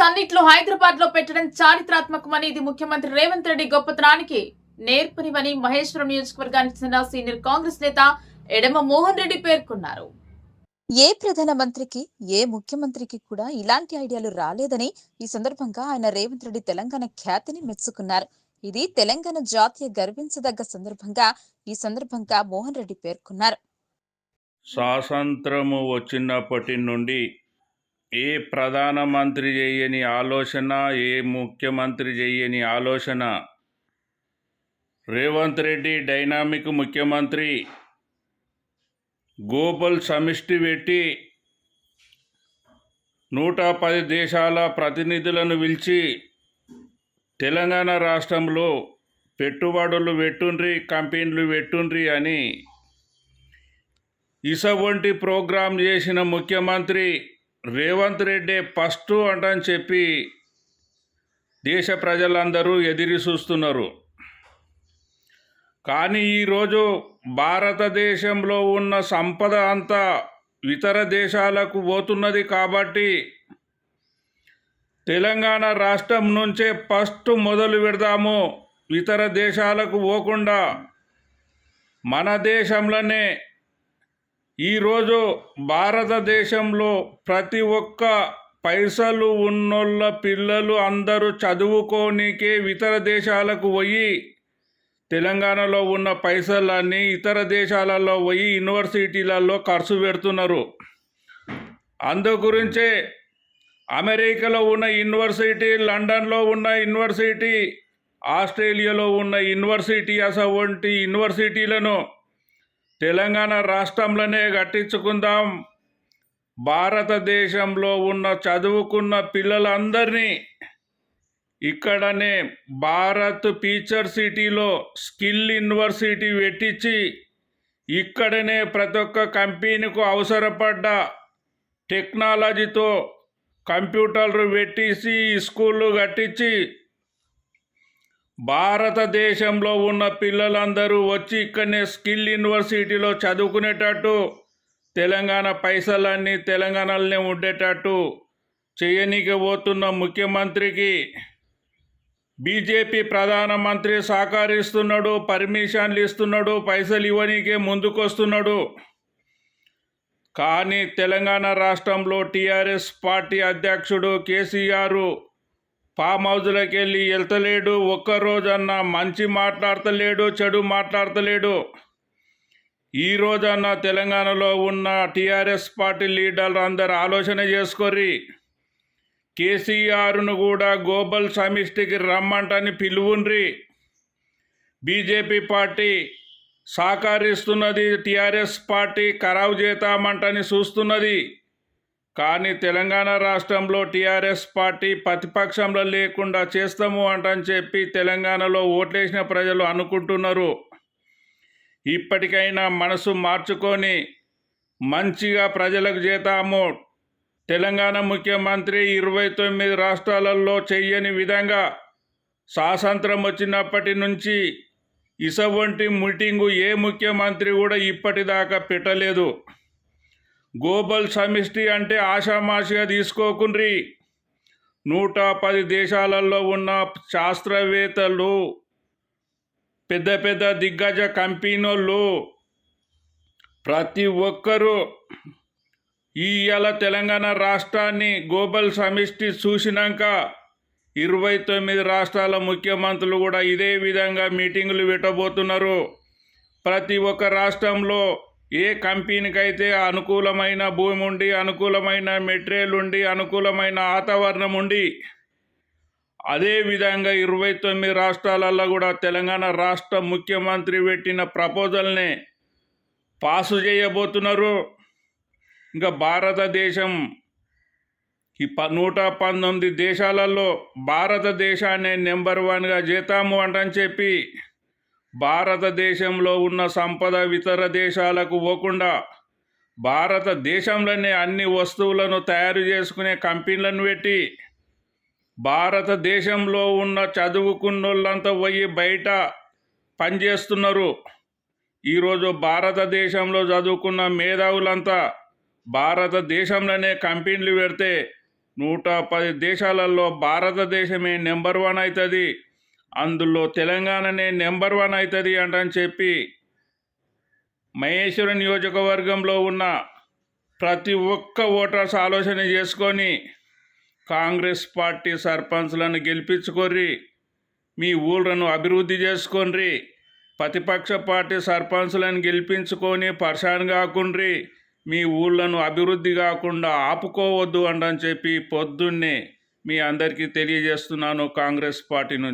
Global సన్నిట్లో హైదరాబాద్లో పెట్టడం చారిత్రాత్మకమని ఇది ముఖ్యమంత్రి రేవంత్ రెడ్డి గొప్పతనానికి నేర్పనివని మహేశ్వరం నియోజకవర్గానికి చెందిన సీనియర్ కాంగ్రెస్ నేత ఎడమ మోహన్ రెడ్డి పేర్కొన్నారు. ఏ ప్రధానమంత్రికి ఏ ముఖ్యమంత్రికి కూడా ఇలాంటి ఐడియాలు రాలేదని ఈ సందర్భంగా ఆయన రేవంత్ రెడ్డి తెలంగాణ ఖ్యాతిని మెచ్చుకున్నారు. ఇది తెలంగాణ జాతీయ గర్వించదగ్గ సందర్భంగా ఈ సందర్భంగా మోహన్ రెడ్డి పేర్కొన్నారు. స్వాతంత్రము వచ్చినప్పటి నుండి ఏ ప్రధానమంత్రి చేయని ఆలోచన ఏ ముఖ్యమంత్రి చేయని ఆలోచన? రేవంత్ రెడ్డి డైనామిక్ ముఖ్యమంత్రి. గ్లోబల్ సమిష్టి పెట్టి నూట పది దేశాల ప్రతినిధులను పిలిచి తెలంగాణ రాష్ట్రంలో పెట్టుబడులు పెట్టుండ్రి కంపెనీలు పెట్టుండ్రి అని ఇస వంటి ప్రోగ్రాం చేసిన ముఖ్యమంత్రి రేవంత్ రెడ్డి ఫస్ట్ అంటని చెప్పి దేశ ప్రజలందరూ ఎదిరి చూస్తున్నారు. కానీ ఈరోజు భారతదేశంలో ఉన్న సంపద అంతా ఇతర దేశాలకు పోతున్నది కాబట్టి తెలంగాణ రాష్ట్రం నుంచే ఫస్ట్ మొదలు పెడదాము. ఇతర దేశాలకు పోకుండా మన దేశంలోనే ఈరోజు భారతదేశంలో ప్రతి ఒక్క పైసలు ఉన్నోళ్ళ పిల్లలు అందరూ చదువుకోనికే ఇతర దేశాలకు పోయి తెలంగాణలో ఉన్న పైసలన్నీ ఇతర దేశాలలో పోయి యూనివర్సిటీలలో ఖర్చు పెడుతున్నారు. అందు గురించే అమెరికాలో ఉన్న యూనివర్సిటీ లండన్లో ఉన్న యూనివర్సిటీ ఆస్ట్రేలియాలో ఉన్న యూనివర్సిటీ అసవంటి యూనివర్సిటీలను తెలంగాణ రాష్ట్రంలోనే కట్టించుకుందాం భారతదేశంలో ఉన్న చదువుకున్న పిల్లలందరినీ ఇక్కడనే భారత్ టీచర్ సిటీలో స్కిల్ యూనివర్సిటీ పెట్టించి ఇక్కడనే ప్రతి ఒక్క కంపెనీకు అవసరపడ్డ టెక్నాలజీతో కంప్యూటర్లు పెట్టించి స్కూళ్ళు కట్టించి భారతదేశంలో ఉన్న పిల్లలందరూ వచ్చి ఇక్కడనే స్కిల్ యూనివర్సిటీలో చదువుకునేటట్టు తెలంగాణ పైసలన్నీ తెలంగాణలోనే ఉండేటట్టు చేయనీకి పోతున్న ముఖ్యమంత్రికి బీజేపీ ప్రధానమంత్రి సహకరిస్తున్నాడు పర్మిషన్లు ఇస్తున్నాడు పైసలు ఇవ్వనీకే ముందుకొస్తున్నాడు. కానీ తెలంగాణ రాష్ట్రంలో టీఆర్ఎస్ పార్టీ అధ్యక్షుడు కేసీఆర్ ఫామ్ హౌస్లోకి వెళ్ళి వెళ్తలేడు ఒక్కరోజన్నా మంచి మాట్లాడతలేడు చెడు మాట్లాడతలేడు. ఈ రోజన్న తెలంగాణలో ఉన్న టీఆర్ఎస్ పార్టీ లీడర్లు అందరు ఆలోచన చేసుకొని కేసీఆర్ను కూడా గ్లోబల్ సమిష్టికి రమ్మంటని పిలువుండ్రి. బీజేపీ పార్టీ సహకరిస్తున్నది టీఆర్ఎస్ పార్టీ ఖరావు చేతామంటని చూస్తున్నది. కానీ తెలంగాణ రాష్ట్రంలో టీఆర్ఎస్ పార్టీ ప్రతిపక్షంలో లేకుండా చేస్తాము అంటని చెప్పి తెలంగాణలో ఓట్లేసిన ప్రజలు అనుకుంటున్నారు. ఇప్పటికైనా మనసు మార్చుకొని మంచిగా ప్రజలకు చేతాము. తెలంగాణ ముఖ్యమంత్రి ఇరవై తొమ్మిది రాష్ట్రాలలో చెయ్యని విధంగా స్వాతంత్రం వచ్చినప్పటి నుంచి ఇసవంటి మీటింగు ఏ ముఖ్యమంత్రి కూడా ఇప్పటిదాకా పెట్టలేదు. గ్లోబల్ సమిష్టి అంటే ఆషామాషిగా తీసుకోకుండ్రి. నూట పది దేశాలలో ఉన్న శాస్త్రవేత్తలు పెద్ద పెద్ద దిగ్గజ కంపెనీలు ప్రతి ఒక్కరూ ఇవాళ తెలంగాణ రాష్ట్రాన్ని గ్లోబల్ సమిష్టి చూసినాక ఇరవై తొమ్మిది రాష్ట్రాల ముఖ్యమంత్రులు కూడా ఇదే విధంగా మీటింగులు పెట్టబోతున్నారు. ప్రతి ఒక్క రాష్ట్రంలో ఏ కంపెనీకైతే అనుకూలమైన భూమి ఉండి అనుకూలమైన మెటీరియల్ ఉండి అనుకూలమైన వాతావరణం ఉండి అదేవిధంగా ఇరవై తొమ్మిది రాష్ట్రాలలో కూడా తెలంగాణ రాష్ట్ర ముఖ్యమంత్రి పెట్టిన ప్రపోజల్ని పాసు చేయబోతున్నారు. ఇంకా భారతదేశం ఈ ప నూట పంతొమ్మిది దేశాలలో భారతదేశాన్ని నెంబర్ వన్గా చేతాము అంటని చెప్పి భారతదేశంలో ఉన్న సంపద ఇతర దేశాలకు పోకుండా భారతదేశంలోనే అన్ని వస్తువులను తయారు చేసుకునే కంపెనీలను పెట్టి భారతదేశంలో ఉన్న చదువుకున్నోళ్ళంతా పోయి బయట పనిచేస్తున్నారు ఈరోజు భారతదేశంలో చదువుకున్న మేధావులంతా భారతదేశంలోనే కంపెనీలు పెడితే నూట పది దేశాలలో భారతదేశమే నెంబర్ వన్ అవుతుంది. అందులో తెలంగాణనే నెంబర్ వన్ అవుతుంది అంటని చెప్పి మహేశ్వర నియోజకవర్గంలో ఉన్న ప్రతి ఒక్క ఓటర్స్ ఆలోచన చేసుకొని కాంగ్రెస్ పార్టీ సర్పంచ్లను గెలిపించుకోర్రి మీ ఊళ్ళను అభివృద్ధి చేసుకోండి ప్రతిపక్ష పార్టీ సర్పంచ్లను గెలిపించుకొని పర్షాన్ కాకుండ్రి మీ ఊళ్ళను అభివృద్ధి కాకుండా ఆపుకోవద్దు అంటని చెప్పి పొద్దున్నే మీ అందరికీ తెలియజేస్తున్నాను కాంగ్రెస్ పార్టీ నుంచి.